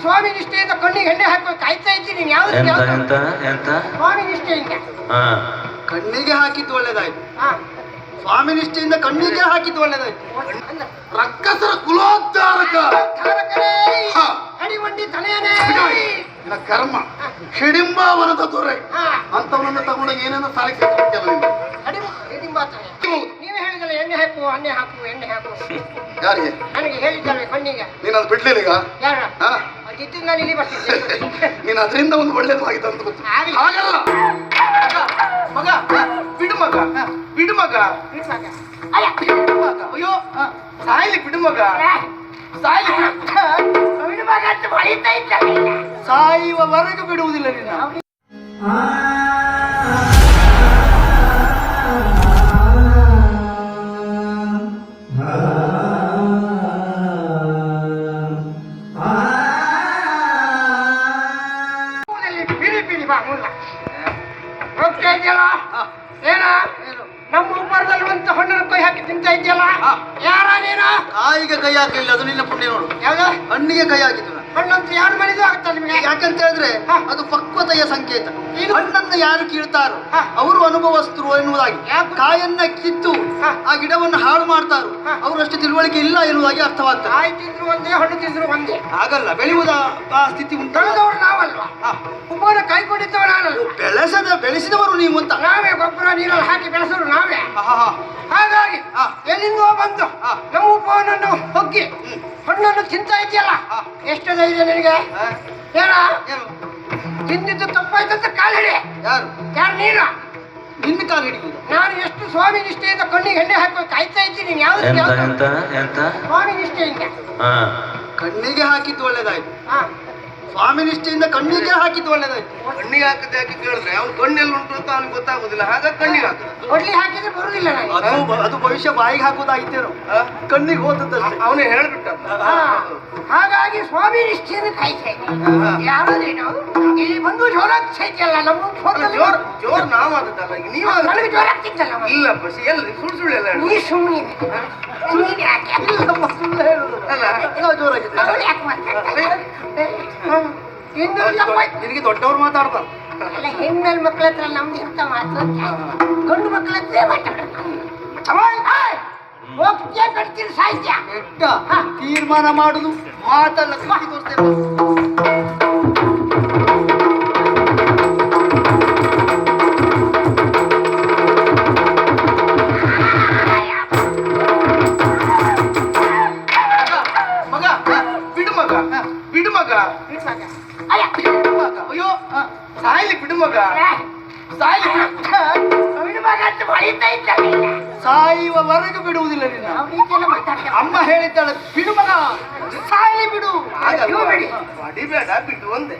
ಸ್ವಾಮಿ ನಿಷ್ಠೆಯಿಂದ ಕಣ್ಣಿಗೆ ಎಣ್ಣೆ ಹಾಕೋ ಕಾಯ್ತಾ ಇದ್ದೀನಿ ಯಾವ್ದು ಎಂತ ಯಾವ್ದು? ಎಂತ ಎಂತ? ಸ್ವಾಮಿ ನಿಷ್ಠೆಯಿಂದ. ಹಾ. ಕಣ್ಣಿಗೆ ಹಾಕಿದ್ದು ಒಳ್ಳೇದಾಯ್ತು. ಹಾ. ಸ್ವಾಮಿ ನಿಷ್ಠೆಯಿಂದ ಕಣ್ಣಿಗೆ ಹಾಕಿದ್ದು ಒಳ್ಳೇದಾಯ್ತು. ರಕ್ಕಸರ ಕುಲೋದ್ಧಾರಕ. ತಾರಕರೇ, ಹಾ. ತಲೆಯನೇ ನಿನ್ನ ಕರ್ಮ. ಹಿಡಿಂಬಾವನದ ದೊರೆ. ಹಾ, ಅಂತವನನ್ನ ತಗೊಂಡಾಗ ಏನೇನೋ ಸಾಲಿಗೆ ಕೇಳ್ಕೊಳ್ತಿಯಲ್ಲ ನೀನು. ಅಡಿಮ- ಹಿಡಿಂಬ ತಲೆ. ನೀವೇ ಹೇಳಿದಲ್ಲ ಎಣ್ಣೆ ಹಾಕು ಎಣ್ಣೆ ಹಾಕು ಎಣ್ಣೆ ಹಾಕು. ಯಾರಿಗೆ? ನನಗೆ ಹೇಳಿದ್ದಾರೆ ಕಣ್ಣಿಗೆ? ನೀನು ಅದು ಬಿಡ್ಲಿಲ್ಲ ಈಗ? ಯಾರ? ಹಾ. ಅದಿದ್ದು ನಾನು ಇಲ್ಲಿ ಬರ್ತಿದ್ದೆ. ನೀನು ಅದರಿಂದ ಒಂದು ಒಳ್ಳೇದು ಆಗಿದೆ ಅಂತ ಗೊತ್ತು. ಆಗ್ಲಿ. ಹಾಗಲ್ಲ. ಮಗ ಬಿಡು ಮಗ ಬಿಡು ಮಗ. ಅಯ್ಯ, ಬಿಡು ಮಗ. ಅಯ್ಯೋ ಸಾಯ್ಲಿ ಬಿಡು ಮಗ. ಸಾಯ್ಲಿ ಬಿಡು. ಅಂತ ಹೊಡಿತಾ ಇದ್ದಲ್ಲ. ಸಾಯುವವರೆಗೂ ಬಿಡುವುದಿಲ್ಲ ನಿನ್ನ. ಸಂಕೇತ. ಹಣ್ಣನ್ನು ಹಣ್ಣನ್ನ ಯಾರು ಕೀಳ್ತಾರೋ ಅವರು ಅನುಭವಸ್ಥರು ಎನ್ನುವುದಾಗಿ? ಕಾಯನ್ನ ಕಿತ್ತು ಆ ಗಿಡವನ್ನು ಹಾಳು ಮಾಡ್ತಾರೋ. ಅವರಷ್ಟು ತಿಳುವಳಿಕೆ ಇಲ್ಲ ಎನ್ನುವುದಾಗಿ ಅರ್ಥವಾಗ್ತದೆ. ಕಾಯಿ ತಿಂದ್ರು ಒಂದೇ ಹಣ್ಣು ತಿಂದ್ರು ಒಂದೇ. ಹಾಗಲ್ಲ ಬೆಳೆಯುವುದ ಆ ಸ್ಥಿತಿ ಉಂಟು ಬೆಳೆದವರು ನಾವಲ್ವಾ? ಉಪ್ಪನ ಕೈ ಕೊಟ್ಟಿದ್ದವ ನಾನು ಬೆಳೆಸದ ಬೆಳೆಸಿದವರು ನೀವು ಅಂತ. ನಾವೇ ಗೊಬ್ಬರ ನೀರಲ್ಲಿ ಹಾಕಿ ಬೆಳೆಸೋರು ನಾವೇ. ಹಾಗಾಗಿ. ಎಲ್ಲಿಂದೋ ಬಂದು. ನಮ್ಮ ಉಪವನ್ನು ಹೊಕ್ಕಿ ಹಣ್ಣನ್ನು ತಿಂತಾ ಇದೆಯಲ್ಲ. ಎಷ್ಟು ಧೈರ್ಯ ನಿನಗೆ? ಏನು? ತಿಂದಿದ್ದು ತಪ್ಪಾಯ್ತಂತ ಕಾಲು ಹಿಡಿ. ಯಾರು? ಯಾರು ನೀನು? ನಿನ್ನ ಕಾಲು ಹಿಡಿ. ನಾನು ಎಷ್ಟು ಸ್ವಾಮಿ ನಿಷ್ಠೆಯಿಂದ ಕಣ್ಣಿಗೆ ಎಣ್ಣೆ ಹಾಕೋ ಕಾಯ್ತಾ ಇದ್ದೀನಿ? ನೀನು ಯಾವ್ದು ಎಂತ ಯಾವ್ದು? ಎಂತ ಎಂತ? ಸ್ವಾಮಿ ನಿಷ್ಠೆಯಿಂದ. ಹಾ. ಕಣ್ಣಿಗೆ ಹಾಕಿದ್ದು ಒಳ್ಳೇದಾಯ್ತು. ಹಾ. ಸ್ವಾಮಿ ನಿಷ್ಠೆಯಿಂದ ಕಣ್ಣಿಗೆ ಹಾಕಿದ್ದು ಒಳ್ಳೇದಾಯ್ತು. ಕಣ್ಣಿಗೆ ಹಾಕಿದ್ದು ಯಾಕೆ ಕೇಳಿದ್ರೆ ಅವ್ನು ಕಣ್ಣೆಲ್ಲಿ ಉಂಟು ಅಂತ ಅವ್ನಿಗೆ ಗೊತ್ತಾಗುದಿಲ್ಲ ಹಾಗಾಗಿ ಕಣ್ಣಿಗೆ ಹಾಕುದು. ಕೊಡ್ಲಿ ಹಾಕಿದ್ರೆ ಬರುದಿಲ್ಲ ನನಗೆ. ಅದು ಅದು ಭವಿಷ್ಯ ಬಾಯಿಗೆ ಹಾಕುದಾಗಿತ್ತೇನು ಕಣ್ಣಿಗೆ ಹೋದದ್ದಷ್ಟೇ. ಅವನೇ ಹೇಳ್ಬಿಟ್ಟ ಹಾ. ಹಾಗಾಗಿ ಸ್ವಾಮಿ ನಿಷ್ಠೆಯನ್ನು ಕಾಯ್ತಾ ಇದ್ದೀನಿ ಯಾರು ನೀನು ಇಲ್ಲಿ ಬಂದು ಜೋರಾಗ್ತೈತಿಯಲ್ಲ ನಮ್ಮ ಫೋಟೋದಲ್ಲಿ ಜೋರ್ ಜೋರ್ ನಾವು ಆದದ್ದಲ್ಲ ಈಗ ನೀವ್. ನನಗೆ ಜೋರಾಗ್ತಿದ್ದಲ್ಲ ಮತ್ತೆ. ಇಲ್ಲ ಬಸ್ ಎಲ್ಲಿ ಸುಳ್ಳು ಸುಳ್ಳು ಎಲ್ಲ ಹೇಳು. ನೀ ಸುಮ್ಮನೆ ನಿನಗೆ ದೊಡ್ಡವರು ಮಾತಾಡ್ತಾರೆ ಅಲ್ಲ ಹೆಣ್ಣಲ್ ಹತ್ರ ನಮ್ದು ಎಂತ ಮಾತು ಗಂಡು ಮಕ್ಳ ಸಾಹಿತ್ಯ ತೀರ್ಮಾನ ಮಾಡುದು ಮಾತಲ್ಲ ಕೃತಿ ತೋರಿಸ್ತೇವೆ ಸಾಯ್ಲಿ ಬಿಡು ಮಗ. ಸಾಯ್ಲಿ ಬಿಡು. ಮಗ ಅಂತ ಸಾಯುವವರೆಗೂ ಬಿಡುವುದಿಲ್ಲ ನಿನ್ನ. ಮಾತಾಡ್ತಾರೆ ಅಮ್ಮ ಹೇಳಿದ್ದಾಳೆ ಬಿಡು ಮಗ. ಸಾಯಲಿ ಬಿಡು. ಹೊಡಿಬೇಡ ಬಿಡು ಒಂದೆ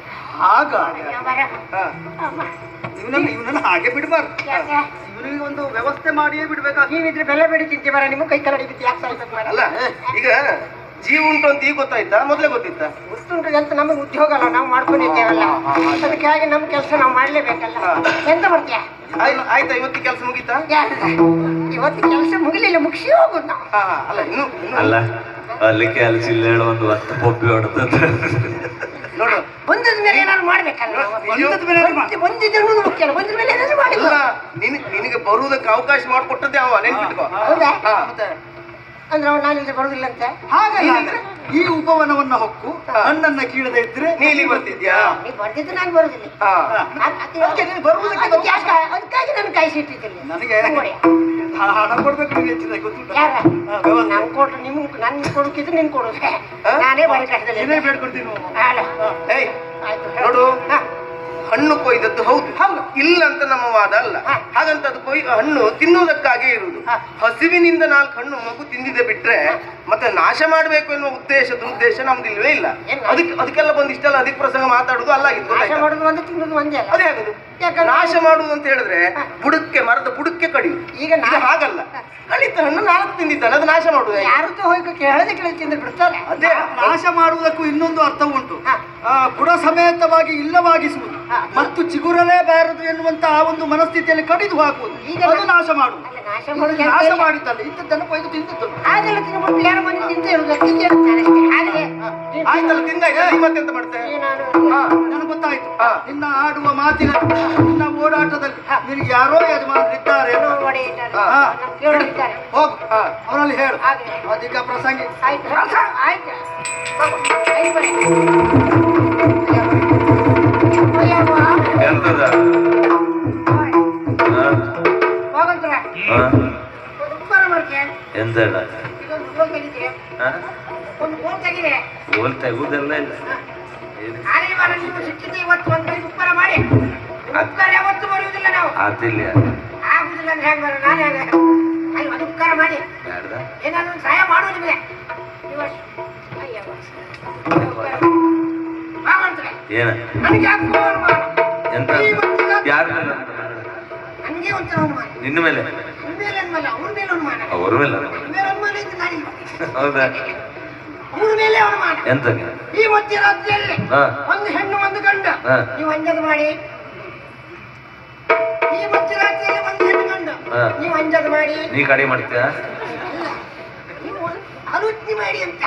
ಆಗ ಇವನನ್ನ ಇವನನ್ನ ಹಾಗೆ ಬಿಡಬಾರ್ದು? ಇವನಿಗೆ ಒಂದು ವ್ಯವಸ್ಥೆ ಮಾಡಿಯೇ ಬಿಡ್ಬೇಕಾಗಿ ನೀವಿದ್ರೆ ಬೆಲೆ ಬೇಡಿ ತಿಂತಿ ಬರ ನಿಮ್ಮ ಕೈ ಕರಡಿ ಬಿದ್ದು ಯಾಕೆ ಸಾಯ್ಬೇಕು? ಅಲ್ಲ ಈಗ ಜೀವ ಉಂಟು ಅಂತ ಈಗ ಗೊತ್ತಾಯ್ತಾ? ಮೊದ್ಲೇ ಗೊತ್ತಿತ್ತ? ಉಂಟು ಅಂತ ನಮಗೆ ಉದ್ಯೋಗ ಅಲ್ಲ ನಾವು ಮಾಡ್ಕೊಂಡಿದ್ದೇವಲ್ಲ ಅದಕ್ಕೆ ಹಾಗೆ ನಮ್ಮ ಕೆಲಸ ನಾವು ಮಾಡ್ಲೇಬೇಕಲ್ಲ. ಎಂತ ಮಾಡ್ತೀಯ? ಆಯ್ತಾ ಇವತ್ತು ಕೆಲಸ ಮುಗೀತಾ? ಇವತ್ತು ಕೆಲಸ ಮುಗಿಲಿಲ್ಲ ಮುಗಿಸಿ ಹೋಗುದು ನಾವು. ಹಾ ಹಾ, ಅಲ್ಲ ಇನ್ನು ಅಲ್ಲ ಅಲ್ಲಿ ಕೆಲಸ ಇಲ್ಲ ಹೇಳೋ ಒಂದು ಹತ್ತು ಬೊಬ್ಬಿ ಹೊಡೆದ ನೋಡು. ಬಂದದ ಮೇಲೆ ಏನಾದ್ರು ಮಾಡ್ಬೇಕಲ್ಲ? ಬಂದದ ಮೇಲೆ ಬಂದಿದ್ರೆ ಮುಖ್ಯ ಅಲ್ಲ ಮೇಲೆ ಏನಾದ್ರು ನಿನಗೆ ಬರುವುದಕ್ಕೆ ಅವಕಾಶ ಮಾಡಿಕೊಟ್ಟದ್ದೇ ಅವ ನೆನ್ಪಿಟ್ಕೋ. ಹೌದಾ. ಅಂದ್ರೆ ಅವ್ನು ನಾನಿದ್ರೆ ಬರುದಿಲ್ಲ ಅಂತ ಹಾಗಲ್ಲ ಈ ಉಪವನವನ್ನ ಹೊಕ್ಕು ಹಣ್ಣನ್ನ ಕೀಳದೆ ಇದ್ರೆ ನೀಲಿ ಬರ್ತಿದ್ಯಾ? ನೀವು ಬರ್ದಿದ್ದು ನಾನು ಬರುದಿಲ್ಲ. ಹಾ. ಅದಕ್ಕೆ ನೀನು ಬರುವುದಕ್ಕೆ ಅದಕ್ಕೆ ಯಾಕೆ? ಅದಕ್ಕಾಗಿ ನಾನು ಕಾಯಿಸಿಟ್ಟಿದ್ದೀನಿ ನನಗೆ ನೋಡಿ. ಹ- ಹಣ ಕೊಡ್ಬೇಕು ನಿಮಗೆ ಹೆಚ್ಚಿನ ಗೊತ್ತುಂಟ? ಯಾರ? ಹಾ, ವ್ಯವಸ್ಥೆ. ನನ್ ಕೊಟ್ರು ನಿಮ್ ನನ್ ಕೊಡಕ್ಕಿದ್ರೆ ನಿನ್ ಕೊಡು. ನಾನೇ ಬರೀ ಕಷ್ಟದಲ್ಲಿ ಏನೇ ಬೇಡ್ಕೊಡ್ತೀನಿ ಅಲ್ಲ. ಏಯ್ ಆಯ್ತು. ನೋಡು. ಹಾ. ಹಣ್ಣು ಕೊಯ್ದದ್ದು ಹೌದು. ಹೌದು. ಇಲ್ಲ ಅಂತ ನಮ್ಮ ವಾದ ಅಲ್ಲ. ಹಾಗಂತ ಅದು ಕೊಯ್ ಹಣ್ಣು ತಿನ್ನುವುದಕ್ಕಾಗಿ ಇರುವುದು. ಹಸಿವಿನಿಂದ ನಾಲ್ಕು ಹಣ್ಣು ಮಗು ತಿಂದಿದೆ ಬಿಟ್ರೆ ಮತ್ತೆ ನಾಶ ಮಾಡಬೇಕು ಎನ್ನುವ ಉದ್ದೇಶ ದುರುದ್ದೇಶ ನಮ್ದು ಇಲ್ವೇ ಇಲ್ಲ? ಅದಕ್ಕೆ ಅದಕ್ಕೆಲ್ಲ ಬಂದು ಇಷ್ಟೆಲ್ಲ ಅಧಿಕ ಪ್ರಸಂಗ ಮಾತಾಡುದು ಅಲ್ಲಾಗಿತ್ತು ನಾಶ ಗೊತ್ತಾಯ್ತಾ? ಮಾಡೋದು ಒಂದು ತಿನ್ನೋದು ಒಂದೇ ಅಲ್ಲ. ಅದೇ ಆಗುದು. ಯಾಕಂದ್ರೆ- ನಾಶ ಮಾಡುವುದು ಅಂತ ಹೇಳಿದ್ರೆ ಬುಡಕ್ಕೆ ಮರದ ಬುಡಕ್ಕೆ ಕಡಿಯುದು ಈಗ ಹಾಗಲ್ಲ. ಕಳಿತ ಹಣ್ಣು ನಾಲ್ಕು ತಿಂದಿದ್ದಾನೆ ಅದು ನಾಶ ಮಾಡುದು ಯಾರು ಯಾರದ್ದು ಹೋಗಿ ಕೇಳದೆ ಕೇಳಿ ತಿಂದು ಬಿಡ್ತಾರೆ. ಅದೇ ನಾಶ ಮಾಡುವುದಕ್ಕೂ ಇನ್ನೊಂದು ಅರ್ಥ ಉಂಟು. ಆ, ಬುಡ ಸಮೇತವಾಗಿ ಇಲ್ಲವಾಗಿಸುವುದು. ಮತ್ತು ಚಿಗುರಲೇ ಬಾರದು ಎನ್ನುವಂತ ಆ ಒಂದು ಮನಸ್ಥಿತಿಯಲ್ಲಿ ಕಡಿದು ಹಾಕುವುದು. ಈಗ ಅದು ನಾಶ ಮಾಡುವುದು. ಅಲ್ಲ, ನಾಶ. ಮಾಡಿದ್ದಲ್ಲ ಇಂಥದ್ದನ್ನು ಕೊಯ್ದು ತಿಂದದ್ದು ಮನೆ ತಿಂತ ಇರುದು ಅಷ್ಟೇ. ಹಾಗೆ. ಆಯ್ತಲ್ಲ ತಿಂದಾಯ್ತು ನೀ ಮತ್ತೆಂತ ಮಾಡ್ತೆ? ಹಾ, ನನಗೆ ಗೊತ್ತಾಯ್ತು. ನಿನ್ನ ಆಡುವ ಮಾತಿನ ನಿನ್ನ ಓಡಾಟದಲ್ಲಿ ನಿನಗೆ ಯಾರೋ ಯಜಮಾನರಿದ್ದಾರೆ. ಹೋಗು. ಅವರಲ್ಲಿ ಹೇಳು. ಅಧಿಕ ಪ್ರಸಂಗಿ. ಆಯ್ತು. ಎಂತ ಒಂದು ಫೋನ್ ತೆಗಿದೆ. ಫೋನ್ ತೆಗುದೆಲ್ಲ ಇಲ್ಲ. ನೀವು ಸಿಕ್ಕಿದ್ದು ಇವತ್ತು ಒಂದು ಬರೀ ಮಾಡಿ. ಉಪಕಾರ ಯಾವತ್ತು ಬರುವುದಿಲ್ಲ ನಾವು. ಆತಿಲ್ಲ. ಆಗುದಿಲ್ಲ ಅಂದ್ರೆ ಹೇಗೆ ನಾನು ಹೇಗೆ ಅಲ್ಲಿ ಒಂದು ಉಪಕಾರ ಮಾಡಿ. ಏನಾದ್ರು ಸಹಾಯ ನಿಮಗೆ ಏನ? ನನಗೆ ಯಾಕೆ ಎಂತ? ಯಾರು ನನಗೆ ನಿನ್ನ ಮೇಲೆ? ಅವ್ರ ಮೇಲೆ ಹೌದಾ? ಎಂತ ಈ ಮಧ್ಯ ರಾತ್ರಿಯಲ್ಲಿ ಒಂದು ಹೆಣ್ಣು ಒಂದು ಗಂಡ. ನೀವು ಅಂಜದ ಮಾಡಿ. ಈ ಮಧ್ಯರಾತ್ರಿಯಲ್ಲಿ ಒಂದು ಹೆಣ್ಣು ಗಂಡ. ನೀವು ಅಂಜದ ಮಾಡಿ. ನೀ ಕಡೆ ಮಾಡ್ತೀಯ? ಅನುಜ್ಞೆ ಮಾಡಿ ಅಂತ.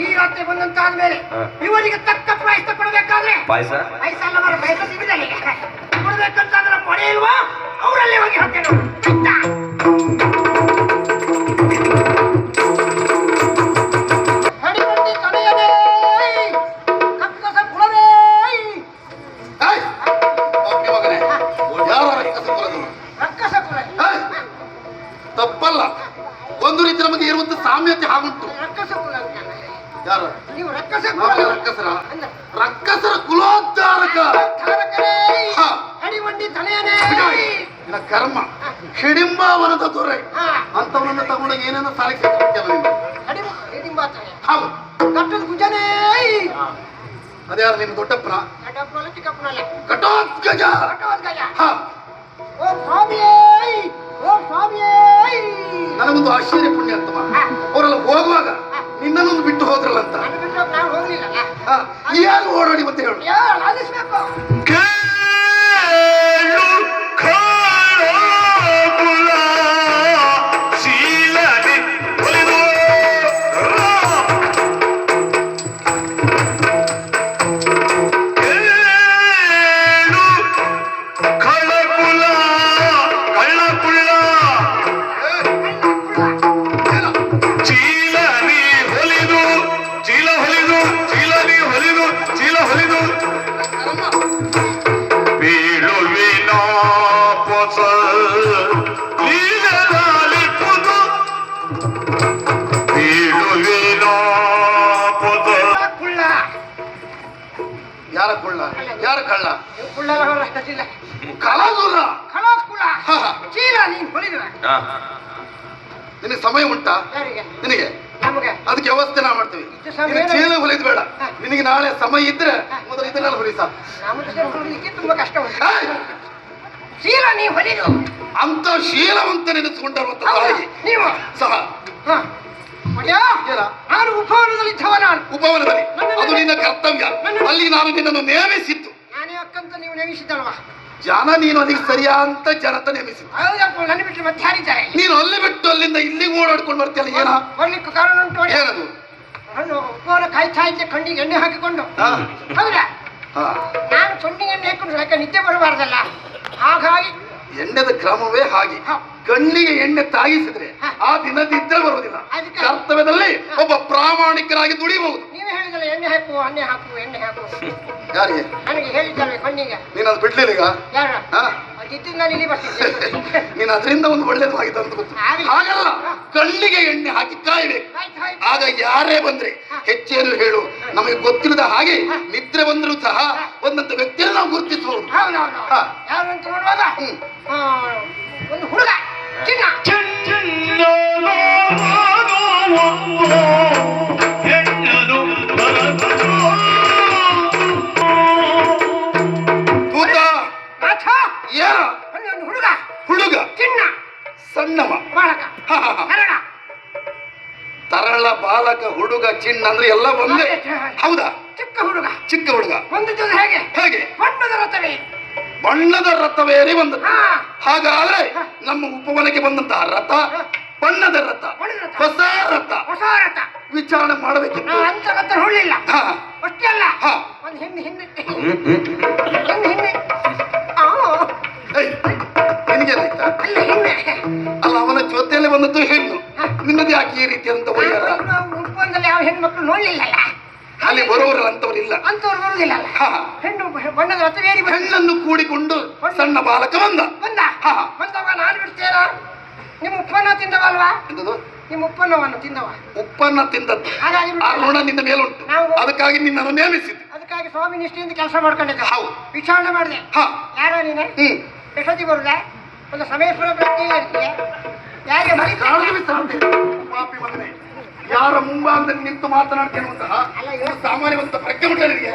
ಈ ರಾತ್ರಿ ಬಂದಂತಾದ್ಮೇಲೆ ಮೇಲೆ ಇವರಿಗೆ ತಕ್ಕ ಪಾಯಸ ಕೊಡಬೇಕಾದ್ರೆ ಪಾಯಸ? ಪಾಯಸ ಅಲ್ಲ ಮರ ಪಾಯಸ ಸಿಗುದಲ್ಲ ಕೊಡಬೇಕಂತಂದ್ರೆ ಕೊಡ್ಬೇಕಂತಂದ್ರೆ ಮೊಳೆ ಇಲ್ವಾ? ಅವರಲ್ಲೇ ಹೋಗಿ ಹಾಕ್ತೇನೆ ತಪ್ಪಲ್ಲ. ಒಂದು ರೀತಿ ನಮಗೆ ಇರುವಂತ ಸಾಮ್ಯತೆ ಆಗುಂಟು ರಕ್ಕಸ ಕುಲ ಅಂತ. ಯಾರು? ನೀವು ರಕ್ಕಸರ ಅಲ್ಲ. ರಕ್ಕಸರ ಕುಲೋದ್ಧಾರಕ. ತಾರಕನೇ ಹಾ. ಹಡಿಬಂಡಿ ತಲೆಯನೇ ನಿನ್ನ ಕರ್ಮ ಹಿಡಿಂಬಾವನದ ದೊರೆ. ಹಾ. ಅಂತವನನ್ನ ತಗೊಂಡಾಗ ಏನೇನೋ ಸಾಲಿಗೆ ಹಿಡಿಂಬ ಹೌದು. ಕಟ್ಟದ ಕುಜನೇ ಅದ್ಯಾರು ನಿನ್ನ ದೊಡ್ಡಪ್ಪನ ಕಟೋತ್ಗಜ ಓ ಸ್ವಾಮಿಯೇ ಓ ಸ್ವಾಮಿಯೇ ನನಗೊಂದು ಆಶ್ಚರ್ಯ ಪುಣ್ಯ ಅಂತ ಅವರೆಲ್ಲ ಹೋಗುವಾಗ ನಿನ್ನನ್ನೊಂದು ಬಿಟ್ಟು ಹೋದ್ರಲ್ಲ ಅಂತ. ಯಾರು ಓಡಾಡಿ ಮತ್ತೆ ಹೇಳು? ಯಾ ಯಾರ ಕಳ್ಳ? ಕಲಾದೂರ. ನೀನು ನಿನಗೆ ಸಮಯ ಉಂಟಾ? ನಿನಗೆ? ಅದಕ್ಕೆ ವ್ಯವಸ್ಥೆ ನಾವು ಮಾಡ್ತೀವಿ. ಚೀಲ ಹೊಲಿದ್ ಬೇಡ. ನಿನಗೆ ನಾಳೆ ಸಮಯ ಇದ್ರೆ ಮೊದಲು ಇದನ್ನೆಲ್ಲ ಹೊಲಿಲಿಕ್ಕೆ ತುಂಬಾ ಕಷ್ಟ ಚೀಲ ನೀವು ಹೊಲಿದು. ಅಂತ ಶೀಲವಂತ ನೆನೆಸ್ಕೊಂಡರುವಂತ? ನೀವು? ಸಹ. ಹಾ. ಒಡೆಯ ಏನ? ನಾನು ನಾನು ಉಪವನದಲ್ಲಿ ಅದು ನಿನ್ನ ಕರ್ತವ್ಯ. ಅಲ್ಲಿ ನಾನು ನಿನ್ನನ್ನು ನಾನೇ ಅಕ್ಕಂತ ನೀವು ನೇಮಿಸಿದ್ದಲ್ವಾ? ಜನ ನೀನು ಅದಕ್ಕೆ ಸರಿಯಾ ಅಂತ ಜನತ ನೇಮಿಸಿದ್ದು. ಹೌದಪ್ಪ ನನ್ನ ಬಿಟ್ಟು ಮತ್ತೆ ಯಾರಿದ್ದಾರೆ? ನೀನು ಅಲ್ಲಿ ಬಿಟ್ಟು ಅಲ್ಲಿಂದ ಇಲ್ಲಿಗೆ ಓಡಾಡ್ಕೊಂಡು ಬರ್ತೀಯಲ್ಲ ಏನ? ಬರ್ಲಿಕ್ಕೆ ಕಾರಣ ಉಂಟು. ಏನದು ನಾನು ಉಪವನ ಕಾಯ್ತಾ ಇದ್ದೆ ಕಣ್ಣಿಗೆ ಎಣ್ಣೆ ಹಾಕಿಕೊಂಡು. ಹೌದಾ? ನಾನು ಕಣ್ಣಿಗೆ ಎಣ್ಣೆ ಹಾಕೊಂಡು ಯಾಕೆ ನಿದ್ದೆ ಬರಬಾರ್ದಲ್ಲ? ಹಾಗಾಗಿ ಎಣ್ಣೆದ ಕ್ರಮವೇ ಹಾಗೆ. ಕಣ್ಣಿಗೆ ಎಣ್ಣೆ ತಾಗಿಸಿದ್ರೆ. ಆ ದಿನದಿದ್ರೆ ಬರುವುದಿಲ್ಲ. ಅದಕ್ಕೆ- ಕರ್ತವ್ಯದಲ್ಲಿ ಒಬ್ಬ ಪ್ರಾಮಾಣಿಕರಾಗಿ ದುಡಿಬಹುದು ಎಣ್ಣೆ ಹಾಕು ಎಣ್ಣೆ ಹಾಕು ಎಣ್ಣೆ ಹಾಕು ಯಾರಿಗೆ? ನನಗೆ ಕಣ್ಣಿಗೆ? ನೀನು ಅದು ಬಿಡ್ಲಿಲ್ಲ ಈಗ? ಅದಿದ್ದು ನಾನು ಇಲ್ಲಿ ಬರ್ತಿದ್ದೆ ನೀನು ಅದರಿಂದ ಒಂದು ಒಳ್ಳೇದು ಆಗಿದೆ ಅಂತ ಗೊತ್ತು ಆಗ್ಲಿ. ಹಾಗಲ್ಲ ಕಣ್ಣಿಗೆ ಎಣ್ಣೆ ಹಾಕಿ ಕಾಯಬೇಕು ಆಯ್ತು ಆಯ್ತು ಆಗ ಯಾರೇ ಬಂದ್ರೆ ಹೆಚ್ಚೇನು ಹೇಳು ನಮಗೆ ಗೊತ್ತಿಲ್ಲದ ಹಾಗೆ ನಿದ್ರೆ ಬಂದರೂ ಸಹ ಒಂದಂತ ವ್ಯಕ್ತಿಯನ್ನು ನಾವು ಗುರುತಿಸಬಹುದು ಹೌದೌದು ಹಾ. ಯಾರು ಅಂತ ನೋಡುವಾಗ ಹ್ಮ್. ಆ, ಒಂದು ಹುಡುಗ ಚಿನ್ನ ತೂತ ಹುಡುಗ. ಚಿನ್ನ. ಸಣ್ಣವ. ಬಾಲಕ. ಹ. ತರಳ ಬಾಲಕ ಹುಡುಗ ಚಿನ್ನ ಅಂದ್ರೆ ಎಲ್ಲ ಒಂದೇ. ಹೌದಾ? ಚಿಕ್ಕ ಹುಡುಗ. ಚಿಕ್ಕ ಹುಡುಗ. ಒಂದು ಹೇಗೆ? ಹೇಗೆ? ಬಣ್ಣದ ರಥವೇ. ಬಣ್ಣದ ರಥವೇರಿ ಒಂದು. ಹಾಗಾದ್ರೆ ನಮ್ಮ ಉಪವನಕ್ಕೆ ಬಂದಂತಹ ರಥ ಬಣ್ಣದ ರಥ ಹೊಸ ರಥ. ಹೊಸ ರಥ. ವಿಚಾರಣೆ ಮಾಡಬೇಕು ಅಂತ ಗೊತ್ತ ಹುಳ್ಳಿಲ್ಲ. ಹಾ. ಅಷ್ಟೇ ಅಲ್ಲ. ಹಾ. ಒಂದು ಹೆಣ್ಣು ಹೆಣ್ಣು ಅಲ್ಲ ಹೆಣ್ಣೆ ಅಲ್ಲ ಅವನ ಜೊತೆಯಲ್ಲಿ ಬಂದದ್ದು ಹೆಣ್ಣು. ನಿನ್ನದು ಯಾಕೆ ಈ ರೀತಿಯಾದಂತ ವೈಯಾರ ಉಪ್ಪಂದಲ್ಲಿ ಯಾವ ಹೆಣ್ಮಕ್ಳು ನೋಡ್ಲಿಲ್ಲಲ್ಲ? ಅಲ್ಲಿ ಬರೋರು ಅಂತವರಿಲ್ಲ ಅಂತವ್ರು ಬರುವುದಿಲ್ಲ ಹೆಣ್ಣು ಬಣ್ಣದ ಬಂದ ಹೆಣ್ಣನ್ನು ಕೂಡಿಕೊಂಡು ಸಣ್ಣ ಬಾಲಕ ಬಂದ. ಬಂದ. ಬಂದವ ನಾನು ಬಿಡ್ತೇನ? ನಿಮ್ಮ ಉಪ್ಪನ್ನ ತಿಂದವಲ್ವಾ? ಎಂತದು? ನಿಮ್ಮ ಉಪ್ಪನ್ನವನ್ನು ತಿಂದವ? ಉಪ್ಪನ್ನ ತಿಂದದ್ದು. ಆ. ಋಣ ನಿನ್ನ ಮೇಲುಂಟು. ಅದಕ್ಕಾಗಿ ನಿನ್ನನ್ನು ನೇಮಿಸಿದ್ದು. ಅದಕ್ಕಾಗಿ ಸ್ವಾಮಿ ನಿಷ್ಠೆಯಿಂದ ಕೆಲಸ ಮಾಡ್ಕೊಂಡಿದ್ದೆ. ಹೌದು. ವಿಚಾರಣೆ ಮಾಡಿದೆ. ಹಾ. ಯಾರೋ ನೀನೆ? ಹ್ಮ್. ಎಷ್ಟೊತ್ತಿಗೆ ಬರುದೆ? ಒಂದು ಸಮಯ ಪ್ರಜ್ಞೆ ಇರ್ತೀಯ ಯಾರಿಗೆ. ಪಾಪಿ ಮಗನೇ ಯಾರ ಮುಂಭಾಗದಲ್ಲಿ ನಿಂತು ಮಾತನಾಡ್ತಿರುವಂತಹ ಸಾಮಾನ್ಯವಂತ ಪ್ರಜ್ಞೆ ಉಂಟು ನಿನಗೆ.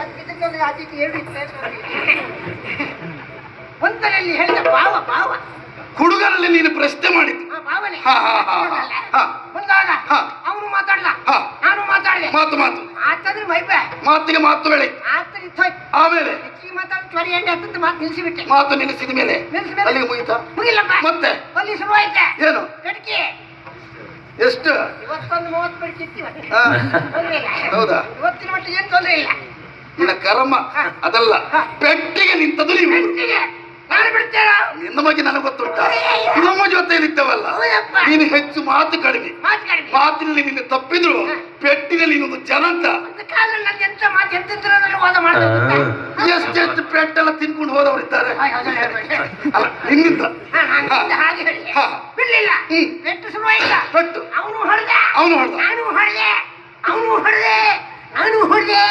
ಒಂದರಲ್ಲಿ ಹೇಳಿದ ಭಾವ ಭಾವ. ಹುಡುಗರಲ್ಲಿ ನೀನು ಪ್ರಶ್ನೆ ಮಾಡಿದ್ದು. ಹಾ. ಅವನು ಮಾತಾಡ್ಲ. ನಾನು ಮಾತಾಡಿದೆ. ಮಾತು ಮಾತು. ಆತಂದ್ರೆ ಮೈಬೆ ಮಾತಿಗೆ ಮಾತು ಬೆಳೆ. ಆತನ ಆಮೇಲೆ? ಹೆಚ್ಚಿಗೆ ಮಾತಾಡಿ ತ್ವರಿ ಎಣ್ಣೆ ಹತ್ತಂತ ಮಾತು ನಿಲ್ಸಿಬಿಟ್ಟೆ. ಮಾತು ನಿಲ್ಲಿಸಿದ ಮೇಲೆ ನಿಲ್ಸಿದ ಮೇಲೆ ಅಲ್ಲಿಗೆ ಮುಗಿತ? ಮುಗಿಲ್ಲಪ್ಪ ಮತ್ತೆ? ಅಲ್ಲಿ ಶುರುವಾಯ್ತೆ? ಏನು? ಕಟ್ಕಿ. ಎಷ್ಟು? ಇವತ್ತೊಂದು ಮೂವತ್ತು. ತೊಂದ್ರೆ ಹೌದಾ? ಇವತ್ತಿನ ಮಟ್ಟಿಗೆ ಏನು ತೊಂದ್ರೆ ಇಲ್ಲ. ನಿನ್ನ ಕರ್ಮ ಅದಲ್ಲ. ಹಾ. ಪೆಟ್ಟಿಗೆ ನಿಂತದ್ದು ನೀವು. ನಾನು ಬಿಡ್ತೇನೆ? ನಿನ್ನ ಬಗ್ಗೆ ನನಗೆ ಗೊತ್ತುಂಟ. ನೀನು ಹೆಚ್ಚು ಮಾತು ಕಡಿಮೆ. ಮಾತು ಕಡಿಮೆ. ಮಾತಿನಲ್ಲಿ ನಿನ್ನ ತಪ್ಪಿದ್ರು. ಪೆಟ್ಟಿನಲ್ಲಿ ಇನ್ನೊಂದು ಜನಂತ. ಎಷ್ಟೆಷ್ಟು ಪೆಟ್ಟೆಲ್ಲ ತಿನ್ಕೊಂಡು ಹೋದವರಿದ್ದಾರೆ. ಅಲ್ಲ ನಿನ್ನಿಂದ. ಪೆಟ್ಟು ಪೆಟ್ಟು. ಅವನು ಹೊಡೆದ. ಅವನು ಹೊಡೆದ. ನಾನು ಹೊಡೆದೆ. ಅವನು ಹೊಡೆದೆ. ನಾನು ಹೊಡೆದೆ.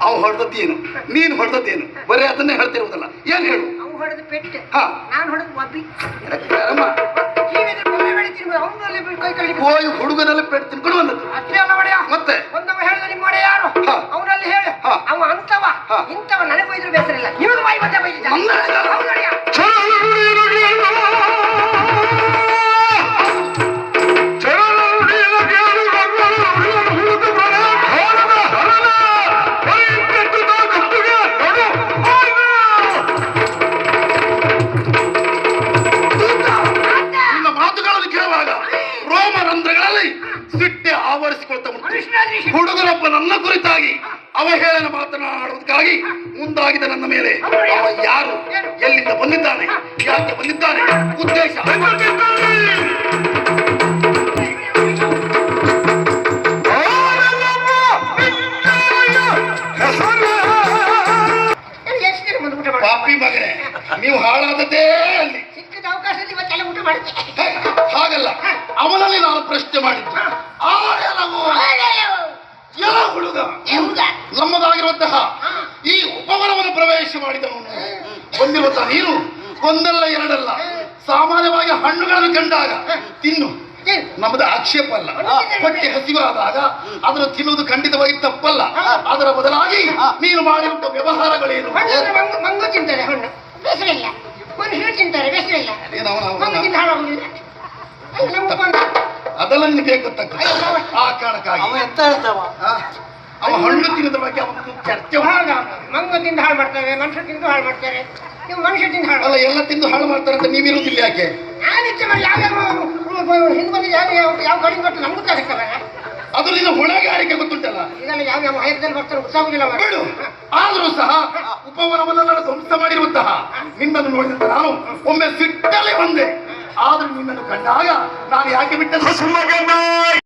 ಅವ್ ಹೊಡೆದದ್ದೇನು ನೀನು ಹೊಡೆದದ್ದೇನು ಬರೀ ಅದನ್ನೇ ಹೇಳ್ತಿರುವುದಲ್ಲ ಏನ್ ಹೇಳು? ಅವನು ಹೊಡೆದ ಪೆಟ್ಟು. ಹಾ. ನಾನು ಹೊಡೆದ ಹೋಗಿ ಹುಡುಗನಲ್ಲಿ ಪೆಟ್ಟು ತಿನ್ಕೊಂಡು ಬಂದದ್ದು. ಅಷ್ಟೇ ಅಲ್ಲ ಒಡೆಯ. ಮತ್ತೆ? ಒಂದವ ಹೇಳಿದ ನಿಮ್ಮ ಒಡೆಯ ಯಾರು? ಅವನಲ್ಲಿ ಹೇಳಿ. ಅವ ಅಂತವ. ಇಂತವ ನನಗೆ ಬೈದ್ರು ಬೇಸರ ಇಲ್ಲ. ನಿಮಗೆ ಬಾಯಿ ಮತ್ತೆ ಬೈದಿದ್ದ ಹಣ್ಣುಗಳನ್ನು ಕಂಡಾಗ ತಿನ್ನು. ನಮ್ದ ಆಕ್ಷೇಪ ಅಲ್ಲ. ಹೊಟ್ಟೆ ಹಸಿವಾದಾಗ ಅದನ್ನು ತಿನ್ನುವುದು ಖಂಡಿತವಾಗಿ ತಪ್ಪಲ್ಲ. ಅದರ ಬದಲಾಗಿ ನೀನು ಮಾಡಿರುವ ವ್ಯವಹಾರಗಳೇನು? ಹಣ್ಣು ಮಂಗು ತಿಂತಾರೆ ಹಣ್ಣು. ಬೇಸರ ಇಲ್ಲ. ಮನುಷ್ಯರು ತಿಂತಾರೆ ಬೇಸರ ಇಲ್ಲ. ಏನು ಅವನ- ಅವನ- ಮಂಗು ತಿಂದ ಹಾಳಾಗುದಿಲ್ಲ ಅದು ನಮ್ಮ ಉಪಂಡ. ಅದೆಲ್ಲ ನಿನಗೆ ಗೊತ್ತಾಗ್ತದೆ? ಆ ಕಾರಣಕ್ಕಾಗಿ. ಅವ ಹಣ್ಣು ತಿನ್ನದ ಬಗ್ಗೆ ಅವನು ಚರ್ಚೆ. ಮಂಗು ತಿಂದು ಹಾಳು ಮಾಡ್ತಾರೆ ಮನುಷ್ಯ ತಿಂದು ಹಾಳು ಮಾಡ್ತಾರೆ. ನೀವು ಮನುಷ್ಯ ತಿಂದು ಹಾಳು ಅಲ್ಲ ಎಲ್ಲ ತಿಂದು ಹಾಳು ಮಾಡ್ತಾರೆ ಅಂತ ನೀವಿರುವುದಿಲ್ಲ ಯಾಕೆ? ನಾನಿಚ್ಚೆ ಮಾಡಿ ಯಾವ ಹಿಂದೆ ಬಂದಿದ್ದು ಯಾವ ಯಾವ ಯಾವ ಗಾಡಿ ಕೊಟ್ಟು ನಮ್ಗೆ ಗೊತ್ತಾಗತ್ತಲ್ಲ ಅದು ನಿನ್ನ ಹೊಣೆಗಾರಿಕೆ ಗೊತ್ತುಂಟಲ್ಲ? ಈಗ ಯಾವ ಯಾವ ಹೈರದಲ್ಲಿ ಬರ್ತಾರೆ ಗೊತ್ತಾಗುದಿಲ್ಲ. ಆದರೂ ಆದ್ರೂ ಸಹ ಉಪವನವನ್ನೆಲ್ಲ ಧ್ವಂಸ ಮಾಡಿರುವಂತಹ ನಿನ್ನನ್ನು ನೋಡಿದಂತ ನಾನು ಒಮ್ಮೆ ಸಿಟ್ಟಲ್ಲಿ ಬಂದೆ. ಆದ್ರೂ ನಿನ್ನನ್ನು ಕಂಡಾಗ ನಾನು ಯಾಕೆ ಬಿಟ್ಟದ್ದು?